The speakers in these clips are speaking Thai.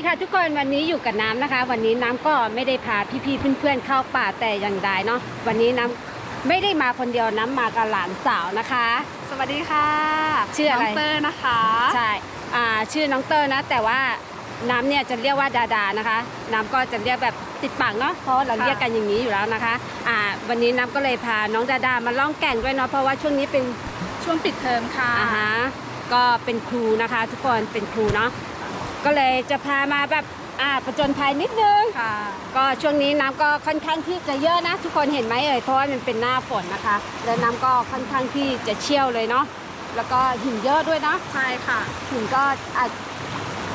ดีค่ะทุกคนวันนี้อยู่กับน้ำนะคะ วันนี้น้ำก็ไม่ได้พาพี่ๆเพื่อนๆเข้าป่าแต่อย่างใดเนาะวันนี้น้ำไม่ได้มาคนเดียวน้ำมากับหลานสาวนะคะ สวัสดีค่ะชื่ออะไรน้งเตอร์นะคะใช่อ่าชื่อน้องเตอร์นะ แต่ว่าน้ำเนี่ยจะเรียกว่าดาดานะคะ น้ำก็จะเรียกแบบติดปากเนาะเพราะเราเรียกกันอย่างนี้อยู่แล้วนะคะอ่าวันนี้น้ำก็เลยพาน้องดาดามาล่องแก่งด้วยเนาะเพราะว่าช่วงนี้เป็นช่วงปิดเทอมค่ะอ่าฮะก็เป็นครูนะคะ ทุกคนเป็นครูเนาะ ก็เลยจะพามาแบบอ่าประจนภัยนิดนึง ค่ะ ก็ช่วงนี้น้ำก็ค่อนข้างที่จะเยอะนะ ทุกคนเห็นไหมเอ่ยเพราะว่ามันเป็นหน้าฝนนะคะ แล้วน้ำก็ค่อนข้างที่จะเชี่ยวเลยเนาะแล้วก็หินเยอะด้วยเนาะใช่ค่ะ หินก็อาจ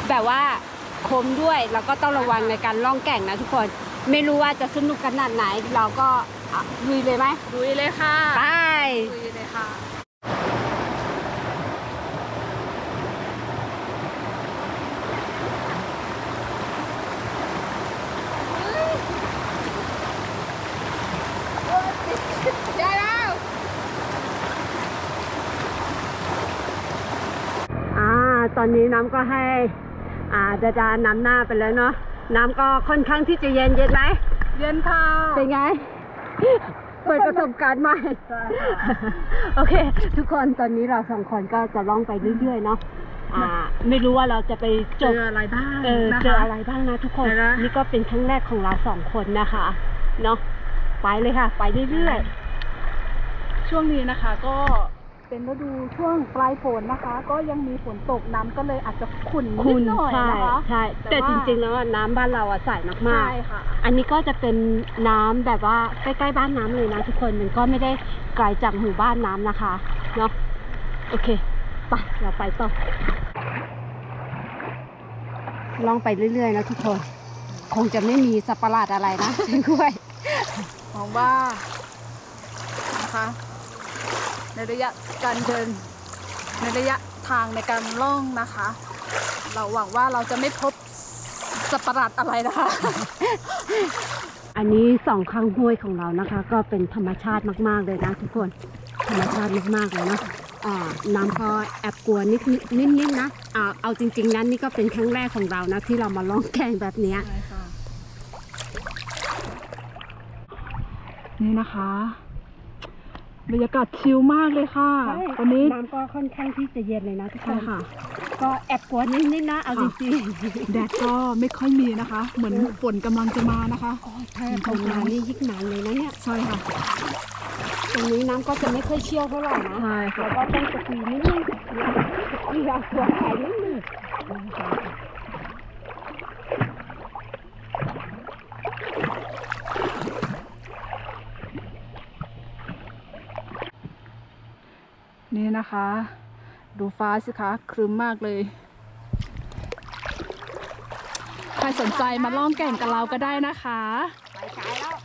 แบบว่าคมด้วยแล้วก็ต้องระวังในการล่องแก่งนะทุกคนไม่รู้ว่าจะสนุกขนาดไหน เราก็อะลุยเลยไหมดุยเลยค่ะ ไปดุยเลยค่ะ ได้แล้ว อ่าต อนนี้น้ำก็ให้อ่าดาดานำหน้าไปแล้วเนาะน้ำก็ค่อนข้างที่จะเย็นเย็นไหมเย็นค่ะเป็นไง เปิดประสบการณ์ใหม่ใช่ค่ะโอเค ทุกคนตอนนี้เราสองคนก็จะล่องไปเรื่อยๆเนาะอ่า ไม่รู้ว่าเราจะไปเจจอบอะไรบ้างเออนะคะเจออะไรบ้างนะทุกคนเดี๋ยวนะนี่ก็เป็นครั้งแรกของเราสองคนนะคะ เนาะไปเลยค่ะ ไปเรื่อยช่วงนี้นะคะก็ เป็นฤดูช่วงปลายฝนนะคะ ก็ยังมีฝนตกน้ำก็เลยอาจจะขุ่นๆนิคุดณหน่อยใช่นะคะใช่แต่แต่ว่าจริงๆแล้วอะน้ำบ้านเราอะใสมากใช่ๆค่ะอันนี้ก็จะเป็นน้ำแบบว่าใกล้ๆบ้านน้ำเลยนะทุกคนมันก็ไม่ได้ไกลจากหมู่บ้านน้ำนะคะเนาะโอเคไปเราไปต่อลองไปเรื่อยๆนะทุกคน คงจะไม่มีสัตว์ประหลาดอะไรนะ กล้วย หวังว่านะคะ ในระยะการเดิน ในระยะทางในการล่องนะคะ เราหวังว่าเราจะไม่พบสัตว์ประหลาดอะไรนะคะ อันนี้สองข้างห้วยของเรานะคะ ก็เป็นธรรมชาติมาก ๆ เลยนะทุกคน ธรรมชาติมากๆเลยเนาะอ่าน้ำก็แอบกลัวนิดๆนิดๆนะอ่าเอาจริง ๆ นั้นนี่ก็เป็นครั้งแรกของเรานะ ที่เรามาล่องแก่งแบบเนี้ยใช่ค่ะนี่นะคะ บรรยากาศชิลมากเลยค่ะวันนี้น้ำก็ค่อนข้างที่จะเย็นเลยนะทุกคใช่นค่ะ ก็แอบกลัวนิดๆนะเอาจค่ะริงแดดก็ไม่ค่อยมีนะคะ เหมือนฝนกำลังจะมานะคะๆโอ้ยถ้าตกน้ำนี่ยิ่งนานเลยนะเนี่ยใช่ค่ะ ตรงนี้น้ำก็จะไม่ค่อยเชี่ยวเท่าไหร่นะใช่ค่ะ เราก็ต้องสกีนิดนึงอยากตัวใครนิดนึง นี่นะคะ ดูฟ้าสิคะครึ้มมากเลย ใครสนใจมาล่องแก่งกับเราก็ได้นะคะไปไกลแล้ว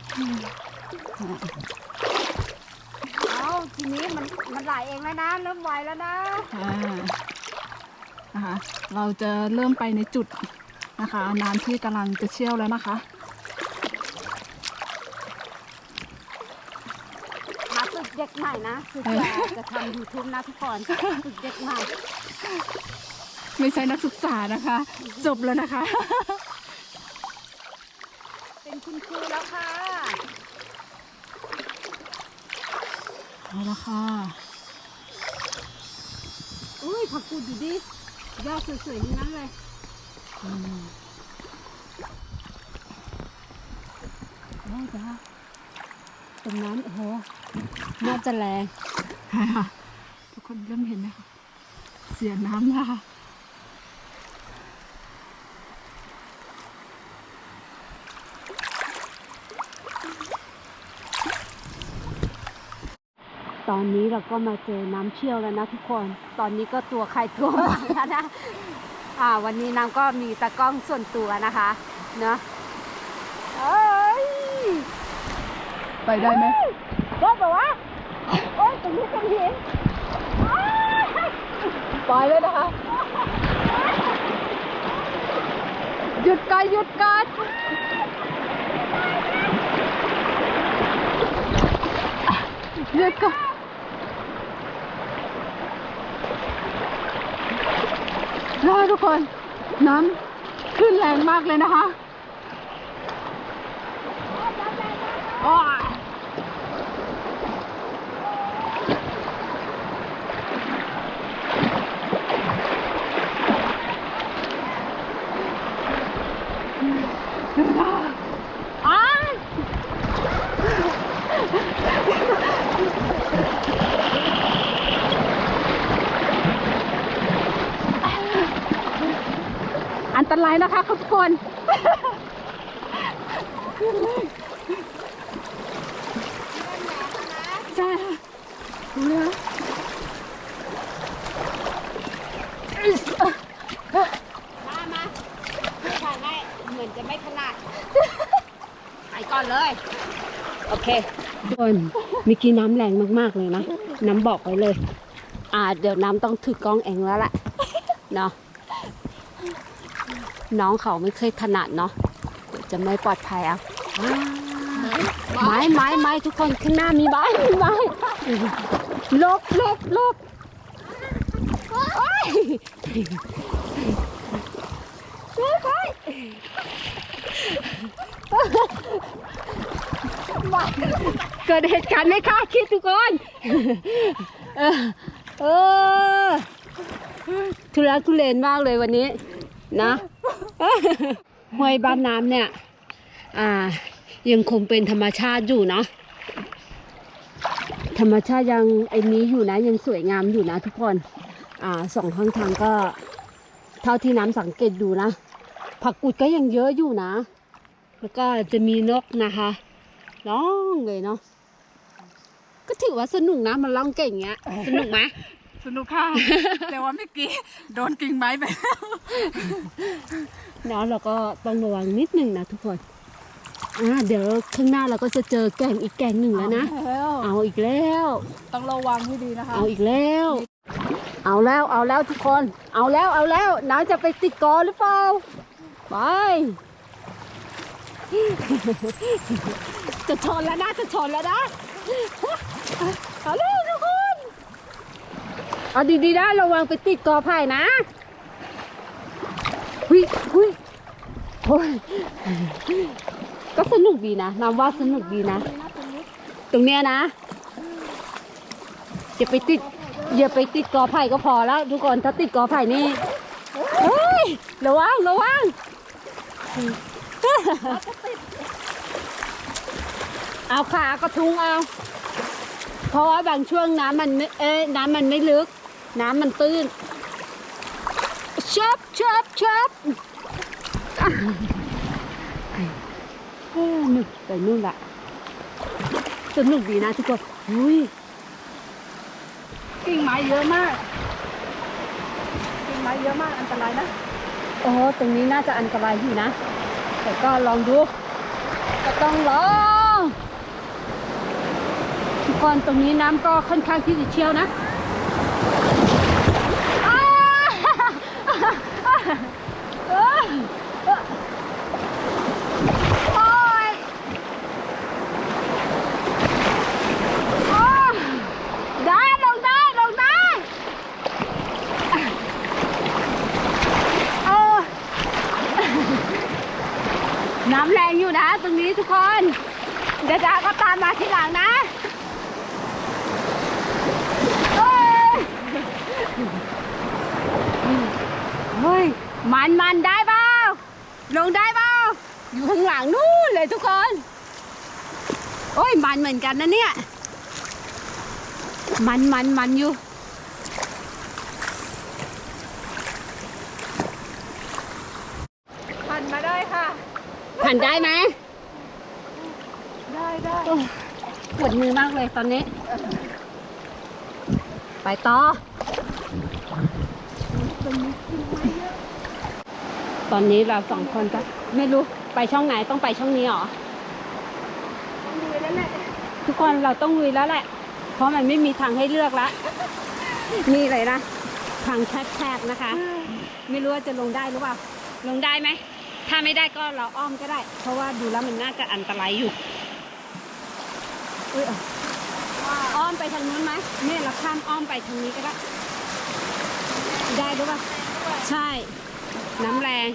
เอาทีนี้มันมันไหลเองแล้วนะเริ่มไหวแล้วนะอ่านะคะเราจะเริ่มไปในจุดนะคะ น้ำที่กำลังจะเชี่ยวแล้วนะคะ มาฝึกเด็ก ใหม่นะฝึกจะจะทำยูทูบนะทุกคนฝึกเด็กใหม่ไม่ใช่นักศึกษานะคะ จบแล้วนะคะ เป็นคุณครูแล้วค่ะเอาละค่ะอุ้ยผักกูดอยู่ดิยอดสวยๆนี่นั่นเลยอืมโอ้จ้า ตรงนั้นโอ้โหน่าจะแรงใช่ค่ะทุกคนเริ่มเห็นไหมคะเสียงน้ำนะคะตอนนี้เราก็มาเจอน้ำเชี่ยวแล้วนะทุกคน ตอนนี้ก็ตัวใครตัวมันแล้วนะ อ่า วันนี้น้ำก็มีตากล้องส่วนตัวนะคะ เนอะเอ้ย ไปได้ไหมรถบอกว่าโอ้ยตรงนี้ตรงนี้ไปเลยนะคะ หยุดก่อนหยุดก่อนหยุดก่อนรอทุกคน น้ขึ้นแรงมากเลยนะคะโอันตรายนะคะทุกคน ใช่ค่ะดูเลยนะ มามาถ่ายให้เหมือนจะไม่ถนัดไปก่ อนเลย โอเคทุกคนมื่อกี้น้ำแรงมากๆเลยนะ น้ำบอกไว้เลย อ่า เดี๋ยวน้ำต้องถือกล้องเองแล้วแหละเนาะน้องเขาไม่เคยถนัดเนาะจะไม่ปลอดภัยอะไม้ไม้ไม้ทุกคนข้างหน้ามีไม้มีไม้ลบลบลบโอ้ยช่วยไป เกิดเหตุการณ์ไม่คาดคิดทุกคนเออทุลักทุเลนมากเลยวันนี้ นะห้วยบ้านน้ำเนี่ย อ่า ยังคงเป็นธรรมชาติอยู่เนาะธรรมชาติยังไอ้นี้อยู่นะ ยังสวยงามอยู่นะทุกคน อ่าสองข้างทางก็ เท่าที่น้ำสังเกตดูนะผักกุดก็ยังเยอะอยู่นะ แล้วก็จะมีนกนะคะร้องเลยเนาะก็ถือว่าสนุกนะมันร้องเก่งเงี้ย สนุกไหมสนุกค่ะ แต่ว่าเมื่อกี้โดนกิ่งไม้ไปแล้วเนาะเราก็ต้องระวังนิดหนึ่งนะทุกคนอ่าเดี๋ยวข้างหน้าเราก็จะเจอแก่งอีกแก่งหนึ่งแล้วนะ เอาอีกแล้ว ต้องระวังให้ดีนะคะ เอาอีกแล้ว เอาแล้วเอาแล้วทุกคน เอาแล้วเอาแล้วน้าจะไปติดกอหรือเปล่า ไป จะชนแล้วนะ จะชนแล้วนะเอาเร็วทุกคน เอาดีๆนะระวังไปติดกอไผ่นะหุยหุยโอ้ยก็สนุกดีนะน้ำว่าสนุกดีนะ ตรงเนี้ยนะอย่าไปติดอย่าไปติดกอไผ่ก็พอแล้ว ทุกคนถ้าติดกอไผ่นี่เฮ้ยระวังระวัง เอาขากระทุงเอา เพราะว่าบางช่วงน้ำมันไม่เอ้ยน้ำมันไม่ลึก น้ำมันตื้นเชิบเชิบเชิบอะเฮ้ยหนึกไปนู่นละสนุกดีนะทุกคนอุ้ยกิ่งไม้เยอะมาก กิ่งไม้เยอะมากอันตรายนะ โอ้ตรงนี้น่าจะอันตรายอยู่นะ แต่ก็ลองดู ก็ต้องลอง ทุกคนตรงนี้น้ำก็ค่อนข้างที่จะเชี่ยวนะอ้าเอ้ยโอ๊ยโอ๊ยได้ลงได้ลงได้เออ น้ำแรงอยู่นะ ตรงนี้ทุกคน เดี๋ยวจะก็ตามมาทีหลังนะเอ้ยเฮ้ย มันมันได้เปล่าลงได้เปล่าอยู่ข้างหลังนู่นเลยทุกคน โอ้ย มันเหมือนกันนะเนี่ย มันมันมันอยู่ผ่านมาได้ค่ะ ผ่านได้ไหมได้ได้โอ้ยปวดมือมากเลยตอนนี้ ไปต่อ ตอนนี้เราสองคนก็ไม่รู้ไปช่องไหนต้องไปช่องนี้เหรอ ทุกคนเราต้องลุยแล้วแหละ เพราะมันไม่มีทางให้เลือกละนี่เลยนะทางแคบๆนะคะ ไม่รู้ว่าจะลงได้หรือเปล่า ลงได้ไหม ถ้าไม่ได้ก็เราอ้อมก็ได้ เพราะว่าดูแล้วมันน่าจะอันตรายอยู่อุ้ยอ้อมไปทางนู้นไหมเนี่ยเราข้ามอ้อมไปทางนี้ก็ได้ ได้หรือเปล่า ใช่ น้ำแรง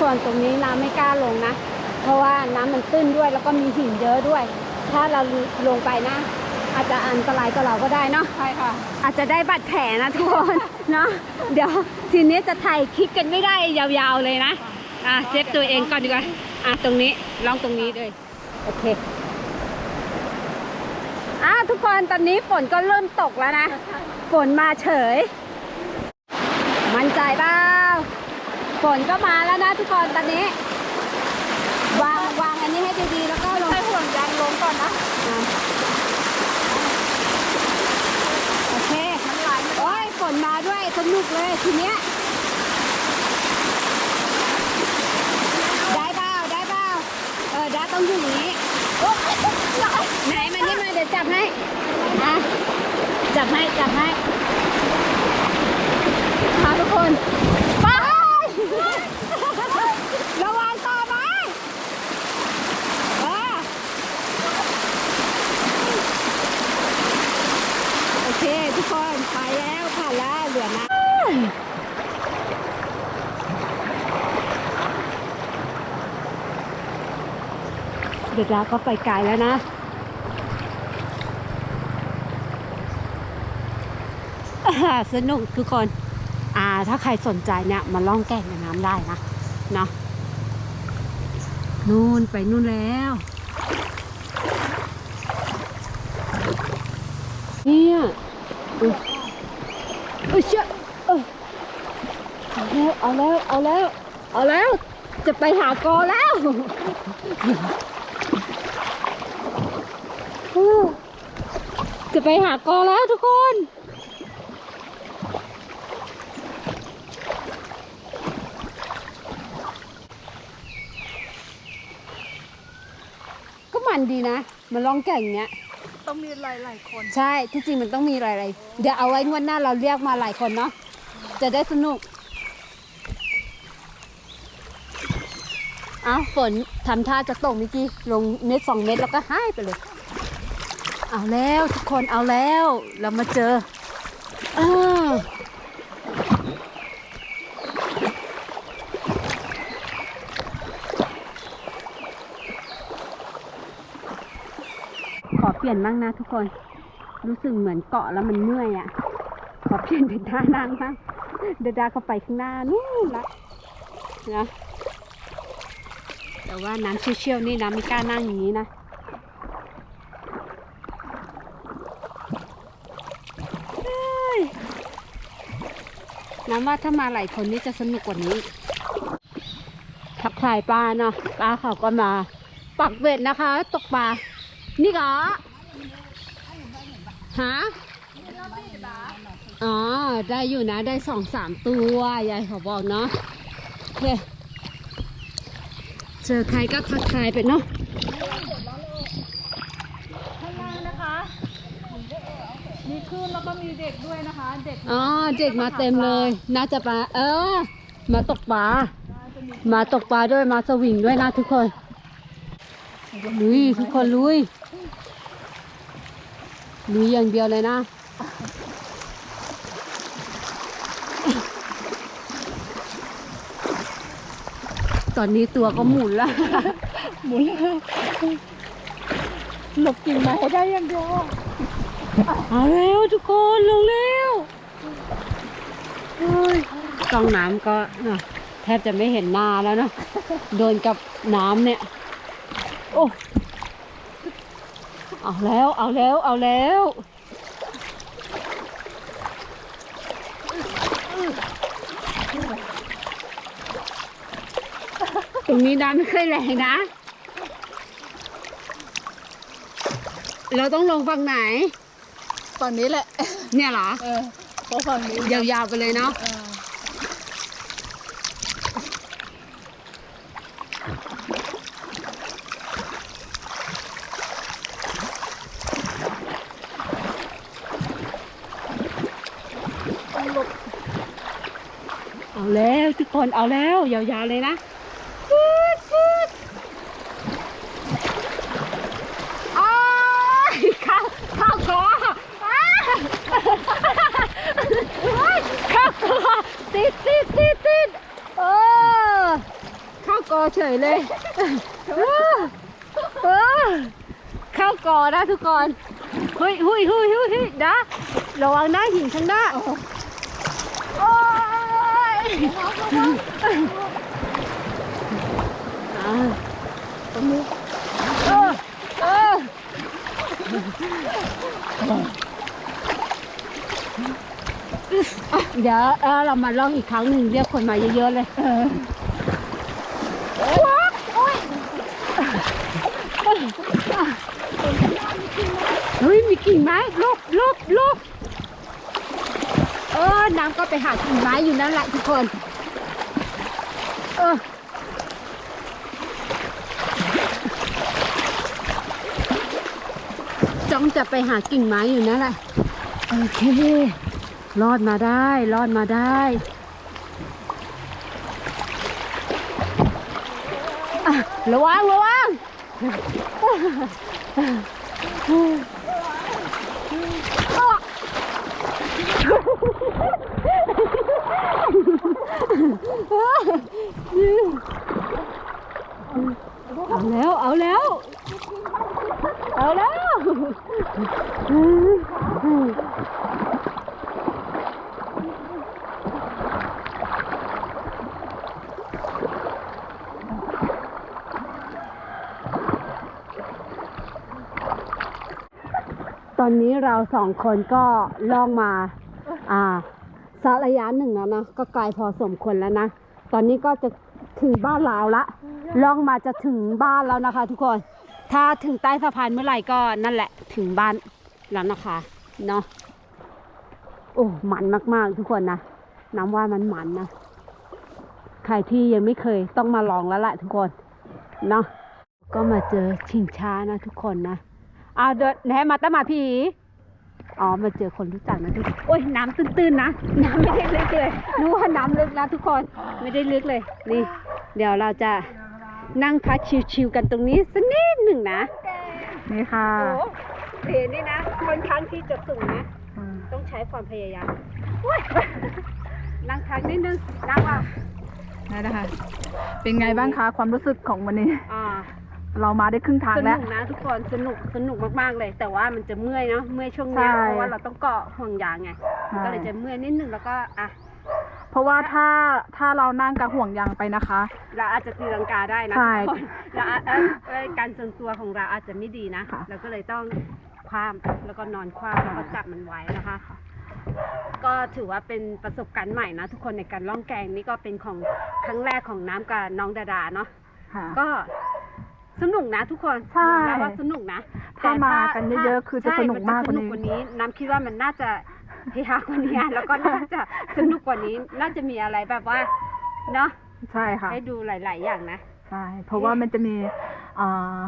คนตรงนี้น้ำไม่กล้าลงนะ เพราะว่าน้ำมันตื้นด้วยแล้วก็มีหินเยอะด้วย ถ้าเราลงไปนะ อาจจะอันตรายกับเราก็ได้เนาะใช่ค่ะ อาจจะได้บาดแผลนะทุกคนเนาะเดี๋ยวทีนี้จะถ่ายคลิปกันไม่ได้ยาวๆเลยนะอะเซฟตัวเองก่อนดีกว่าอะตรงนี้ลองตรงนี้เลยโอเคอะทุกคนตอนนี้ฝนก็เริ่มตกแล้วนะ ฝนมาเฉย มั่นใจเปล่าฝ นก็มาแล้วนะทุกคนตอนนี้ วางวางอันนี้ให้ดีๆแล้วก็ลงใช้ห่วงยางลงก่อนนะอะโอเคมันไหลไม่โอ้ยฝนมาด้วยสนุกเลยทีเนี้ยได้เปล่าได้เปล่าเออได้ต้องอยู่อย่างนี้ไหนมานี่มาเดี๋ยวจับให้อะจับให้จับให้ค่ะทุกคนไป ระวังต่อไปเออโอเค ทุกคนไปแล้วผ่านแล้วเหลือนะเด็กแล้วก็ไปไกลแล้วนะสนุกทุกคน ถ้าใครสนใจเนี่ยมาล่องแก่งในน้ำได้นะเนาะนู่นไปนู่นแล้ว เนี่ยอุ๊ยอุ๊ยเชื่อเออเอาแล้วเอาแล้ว เอาแล้ว เอาแล้ว จะไปหากอแล้วจะไปหากอแล้วทุกคน มันดีนะ มันลองแก่งเนี้ย ต้องมีหลายๆคน ใช่ ที่จริงมันต้องมีอะไรๆเดี๋ยวเอาไว้งวันหน้าเราเรียกมาหลายคนเนาะ จะได้สนุก เอาฝนทำท่าจะตกเมื่อกี้ ลงเม็ดสองเม็ดแล้วก็หายไปเลย เอาแล้วทุกคนเอาแล้ว เรามาเจอ เออขอเป ลี่ยนบ้างนะทุกคน รู้สึกเหมือนเกาะแล้วมันเมื่อยอะ่ะ ขอเปลี่ยนเป็นท่านั่งบ้างเดดาเข้าไปข้างหน้านู่นละนะแต่ว่าน้ำเชี่ยวๆนี่นะไม่กล้านั่งอย่างนี้นะน้ำว่าถ้ามาหลายคนนี่จะสนุกกว่านี้ ทักทายปลาเนาะปลาเขาก็มาปักเบ็ดนะคะ ตกปลา นี่เหรอ ฮะอ๋อ ได้อยู่นะ ได้สองสามตัวยายเขาบอกเนาะโอเคเจอใครก็ทักทายไปเนาะข้างล่างนะคะ มีคลื่นแล้วก็มีเด็กด้วยนะคะ เด็ก อ๋อ เด็กมาเต็มเลย น่าจะปลาเออ มาตกปลาจะมีมาตกปลาด้วย มาสวิงด้วยนะทุกคน ลุยทุกคนลุย ลุยอย่างเดียวเลยนะ ตอนนี้ตัวก็หมุนแล้วหมุนหลบกิ่งไม้ให้ได้อยังเดียวเอาเร็วทุกคนลงเร็วเฮ้ยกล้องน้ำก็เนอะแทบจะไม่เห็นหน้าแล้วเนอะโดนกับน้ำเนี่ย โอ้ เอาแล้วเอาแล้วเอาแล้วตรงนี้น้ำไม่ค่อยแรงนะ เราต้องลงฝั่งไหน ฝั่งนี้แหละ เนี่ยเหรอ เออเพราะฝั่งนี้ยาวๆไปเลยเนาะ เออ เอาแล้วทุ กคนเอาแล้วยาวๆเลยนะฟืดฟืดอ้ายเข้าเข้าคออ้าเฮ้ยเข้าคอติดติดติดติดเออเฉยเลยเออเออเข้ากอนะทุกคนเฮ้ยเฮ้ยเฮ้ยเฮ้ยเฮ้ยนะระวังหน้าหินข้างหน้าโอ้ยอ่าตรงนี้ เออเออเดี๋ยวเออเรามาลองอีกครั้งหนึ่งเรียกคนมาเยอะๆเลยเฮ้ยมีกิ่งไม้ลุกลุกลุกเออ น้ำก็ไปหากิ่งไม้อยู่นั่นแหละทุกคน เออจ้องจะไปหากิ่งไม้อยู่นั่นแหละ โอเค รอดมาได้ รอดมาได้ระวังระวัง เอาแล้ว เอาแล้ว เอาแล้ว ต อนนี้เราสองคนก็ล่องมา อ่าสักระยะหนึ่งแล้วนะ ก็ไกลพอสมควรแล้วนะ ตอนนี้ก็จะถึงบ้านเราละ ล่องมาจะถึงบ้านแล้วนะคะ ทุกคน ถ้าถึงใต้สะพานเมื่อไหร่ก็นั่นแหละถึงบ้านแล้วนะคะ เนาะ โอ้ มันมากๆ ทุกคนนะ น้ำว่ามันมันนะ ใครที่ยังไม่เคยต้องมาลองแล้วแหละทุกคน เนาะ ก็มาเจอชิงช้านะทุกคนนะ อ่าเดินแหนมาตั้งมาพี่อ๋อมาเจอคนรู้จักนะทุกคนโอ้ยน้ำตื้นๆนะน้ำไม่ได้ลึกเลยนึกว่าน้ำลึกนะทุกคนไม่ได้ลึกเลยนี่ เดี๋ยวเราจะนั่งพักชิวๆกันตรงนี้สักนิดหนึ่งนะนี่ค่ะโอ้เพลนี่นะค่อนข้างที่จะสูงนะต้องใช้ความพยายามอุ๊ยนั่งพักนิดนึงนั่งว่านี่นะคะเป็นไงบ้างคะความรู้สึกของวันนี้อ่า เรามาได้ครึ่งทางสแล้นุว กนะทุกคนสนุกสนุกมากๆเลย แต่ว่ามันจะเมื่อยเนาะเมื่อยช่วงเนี้ยใช่ เพราะว่าเราต้องเกาะห่วงยางไงมันก็เลยใช่จะเมื่อยนิดนึงแล้วก็อะเพราะว่าถ้าถ้าเรานั่งกับห่วงยางไปนะคะ เราอาจจะตีลังกาได้นะใช่ทุกคนเราอาจเอ้ยเอ้ยการทรงตัวของเราอาจจะไม่ดีนะค่ะ เราก็เลยต้องคว่ำแล้วก็นอนคว่ำแล้วก็จับมันไว้นะคะ ก็ถือว่าเป็นประสบการณ์ใหม่นะทุกคนในการล่องแกงนี่ก็เป็นของครั้งแรกของน้ำกับน้องดาดาเนาะ ค่ะ ก็ สนุกนะทุกคนใช่ ยอมรับว่าสนุกนะถ้ามากันเยอะๆคือจะใช่สนุกมากกว่านี้นจะสนุกกว่านี้น้ำคิดว่ามันน่าจะเฮฮากว่านี้แล้วก็น่าจะสนุกกว่านี้ น่าจะมีอะไรแบบว่าเนาะใช่ค่ะ ให้ดูหลาย ๆ อย่างนะ ใช่ เพราะว่ามันจะมีอ่า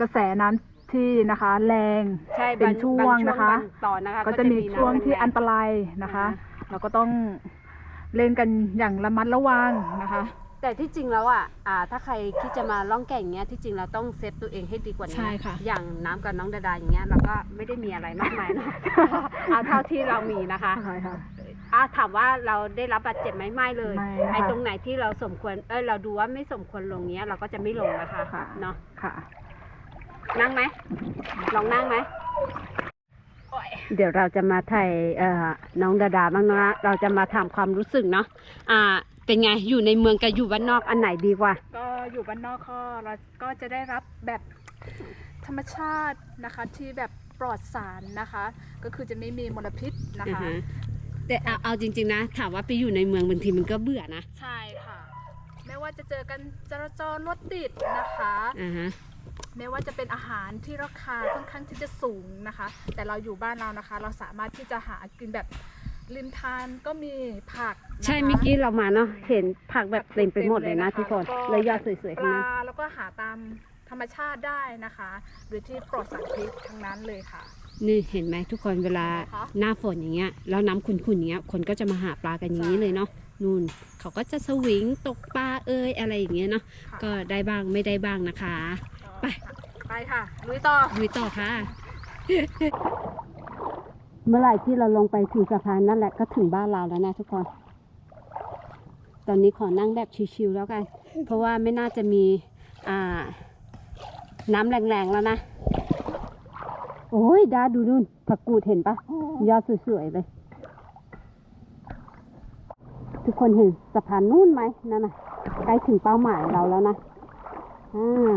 กระแสน้ำที่นะคะ แรงใช่เป็นบางช่วงบางนะคะ บางตอนนะคะก็จะมีช่วงที่อันตรายรายนะคะ อ่าเราก็ต้องเล่นกันอย่างระมัดระวังนะคะ แต่ที่จริงแล้วอะอ่าถ้าใครที่จะมาล่องแก่งเนี้ยที่จริงเราต้องเซฟตัวเองให้ดีกว่านี้ใช่ค่ะ อย่างน้ำกับน้องดาดาอย่างเงี้ยเราก็ไม่ได้มีอะไรมากมายเนอะเอาเท่าที่เรามีนะคะใช่ค่ะ อะถามว่าเราได้รับบาดเจ็บไหมไม่เลย ไม่นะคะไอ้ตรงไหนที่เราสมควรเออเราดูว่าไม่สมควรลงเนี้ยเราก็จะไม่ลงนะคะค่ะ เนาะค่ะ นั่งไหมลองนั่งไหมเดี๋ยวเราจะมาถ่ายเอ่อน้องดาดาบ้างนะเราจะมาถามความรู้สึกเนาะอ่า เป็นไงอยู่ในเมืองกับอยู่บ้านนอกอันไหนดีกว่า ก็อยู่บ้านนอกก็เราก็จะได้รับแบบธรรมชาตินะคะที่แบบปลอดสารนะคะ ก็คือจะไม่มีมลพิษนะอือคะฮะแต่เอาเอาจริง ๆ นะ ถามว่าไปอยู่ในเมืองบางทีมันก็เบื่อนะใช่ค่ะ ไม่ว่าจะเจอกันจราจรรถติดนะคะอ่าฮะ ไม่ว่าจะเป็นอาหารที่ราคาค่อนข้างที่จะสูงนะคะ แต่เราอยู่บ้านเรานะคะ เราสามารถที่จะหากินแบบ ริมทานก็มีผักนะคะใช่เมื่อกี้เรามาเนาะเห็นผักแบบเต็มไปหมดเลยนะทุกคนก็เลยยอดสวยๆปทั้งลานั้นแล้วก็หาตามธรรมชาติได้นะคะโดยที่ปลอดสารพิษทั้งนั้นเลยค่ะ นี่เห็นไหมทุกคนเวลาคะหน้าฝนอย่างเงี้ยแล้วน้ำขุ่นๆอย่างเงี้ยคนก็จะมาหาปลากันอย่างนี้เลยเนาะนู่นเขาก็จะสวิงตกปลาเอ้ยอะไรอย่างเงี้ยเนาะค่ะ ก็ได้บ้างไม่ได้บ้างนะคะ ไป ไปค่ะลุยต่อลุยต่อค่ะ เมื่อไหร่ที่เราลงไปถึงสะพานนั่นแหละก็ถึงบ้านเราแล้วนะทุกคน ตอนนี้ขอนั่งแบบชิวๆแล้วกัน เพราะว่าไม่น่าจะมีอ่าน้ำแรงๆแล้วนะ โอ้ยดาดูนู่นผักกูดเห็นปะยอดสวยๆเลย ทุกคนเห็นสะพานนู่นไหมนั่นน่ะใกล้ถึงเป้าหมายเราแล้วนะอ่า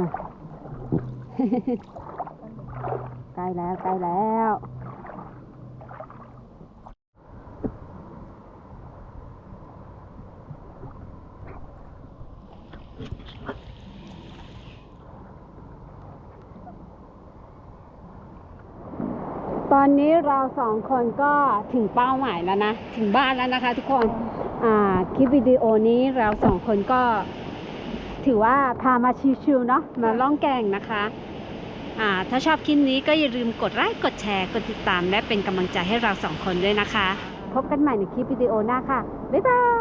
ใกล้แล้วใกล้แล้ว อนนี้เราสองคนก็ถึงเป้าหมายแล้วนะ ถึงบ้านแล้วนะคะทุกคนอ่าคลิปวิดีโอนี้เราสองคนก็ ถือว่าพามาชิวๆเนาะมาล่องแก่งนะคะอ่าถ้าชอบคลิปนี้ก็อย่าลืมกดไลค์กดแชร์กดติดตาม และเป็นกำลังใจให้เราสองคนด้วยนะคะ พบกันใหม่ในคลิปวิดีโอหน้าค่ะ บ๊ายบาย